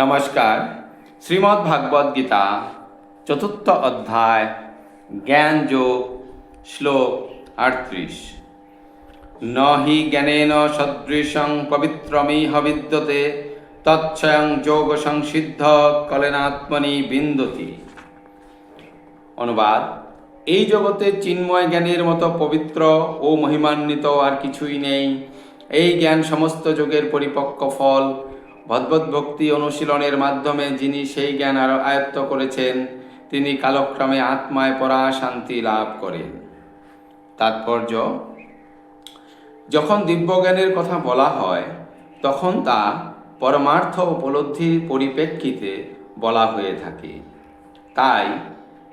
নমস্কার। শ্রীমদ্ ভাগবত গীতা, চতুর্থ অধ্যায়, জ্ঞান যোগ, শ্লোক আটত্রিশ। ন হি জ্ঞানেন সদৃশং পবিত্রমিহ বিদ্যতে, তৎস্বয়ং যোগ সংসিদ্ধ কলেনাত্মনি বিন্দতি। অনুবাদ, এই জগতে চিন্ময় জ্ঞানের মতো পবিত্র ও মহিমান্বিত আর কিছুই নেই। এই জ্ঞান সমস্ত যোগের পরিপক্ক ফল। ভগবত ভক্তি অনুশীলনের মাধ্যমে যিনি সেই জ্ঞান আর আয়ত্ত করেছেন, তিনি কালক্রমে আত্মায় পরা শান্তি লাভ করেন। তাৎপর্য, যখন দিব্যজ্ঞানের কথা বলা হয়, তখন তা পরমার্থ উপলব্ধির পরিপ্রেক্ষিতে বলা হয়ে থাকে। তাই,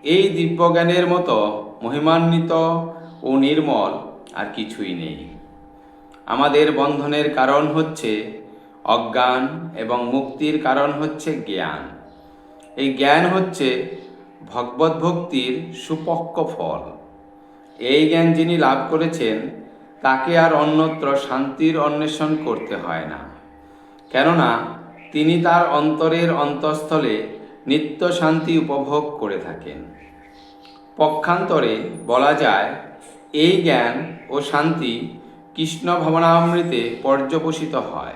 এই দিব্যজ্ঞানের মতো মহিমান্বিত ও নির্মল আর কিছুই নেই। আমাদের বন্ধনের কারণ হচ্ছে অজ্ঞান এবং মুক্তির কারণ হচ্ছে জ্ঞান। এই জ্ঞান হচ্ছে ভগবত ভক্তির সুপক্ক ফল। এই জ্ঞান যিনি লাভ করেছেন, তাকে আর অন্যত্র শান্তির অন্বেষণ করতে হয় না। কেননা, তিনি তার অন্তরের অন্তঃস্থলে নিত্য শান্তি উপভোগ করে থাকেন। পক্ষান্তরে বলা যায়, এই জ্ঞান ও শান্তি কৃষ্ণ ভাবনামৃতে পর্যবসিত হয়।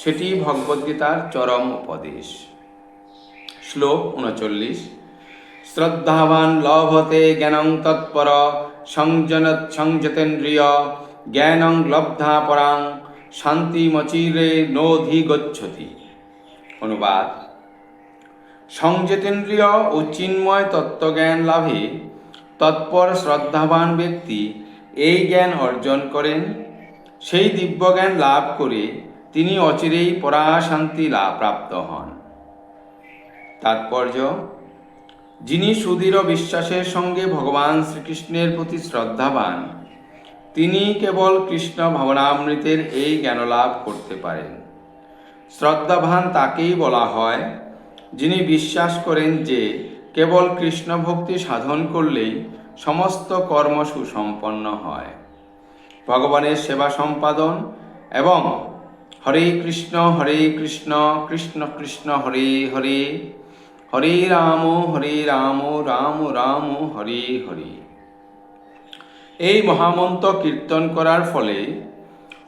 সেটি ভগবদ্গীতার চরম উপদেশ। শ্লোক উনচল্লিশ। শ্রদ্ধাবান লভতে জ্ঞানং তৎপর সংজন সংযতেন্দ্রিয়, জ্ঞানং লব্ধা পরাং শান্তিমচিরে নোধি গচ্ছতি। অনুবাদ। সংযতেন্দ্রিয় ও চিন্ময় তত্ত্বজ্ঞান লাভে তৎপর শ্রদ্ধাবান ব্যক্তি এই জ্ঞান অর্জন করেন, সেই দিব্যজ্ঞান লাভ করে তিনি অচিরেই পরাশান্তি লাভ প্রাপ্ত হন। তাৎপর্য, যিনি সুদৃঢ় বিশ্বাসের সঙ্গে ভগবান শ্রীকৃষ্ণের প্রতি শ্রদ্ধাবান, তিনি কেবল কৃষ্ণ ভাবনামৃতের এই জ্ঞান লাভ করতে পারেন। শ্রদ্ধাবান তাকেই বলা হয়, যিনি বিশ্বাস করেন যে কেবল কৃষ্ণ ভক্তি সাধন করলেই সমস্ত কর্ম সুসম্পন্ন হয়। ভগবানের সেবা সম্পাদন এবং হরে কৃষ্ণ হরে কৃষ্ণ কৃষ্ণ কৃষ্ণ, হরে হরে। হরে রাম হরে রাম রাম রাম, হরে হরে। এই মহামন্ত্র কীর্তন করার ফলে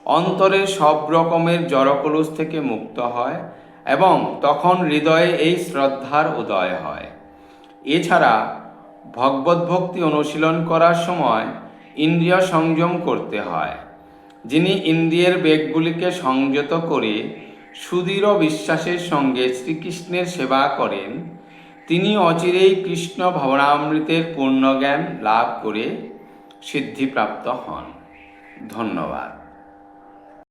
অন্তরে সব রকমের জড়কলুষ থেকে মুক্ত হয় এবং তখন হৃদয়ে এই শ্রদ্ধার উদয় হয়। এছাড়া ভগবত ভক্তি অনুশীলন করার সময় ইন্দ্রিয় সংযম করতে হয়। যিনি ইন্দ্রিয়ের বেগগুলিকে সংযত করে সুদৃঢ় বিশ্বাসের সঙ্গে শ্রীকৃষ্ণের সেবা করেন, তিনি অচিরেই কৃষ্ণ ভবনামৃতের পূর্ণ জ্ঞান লাভ করে সিদ্ধিপ্রাপ্ত হন। ধন্যবাদ।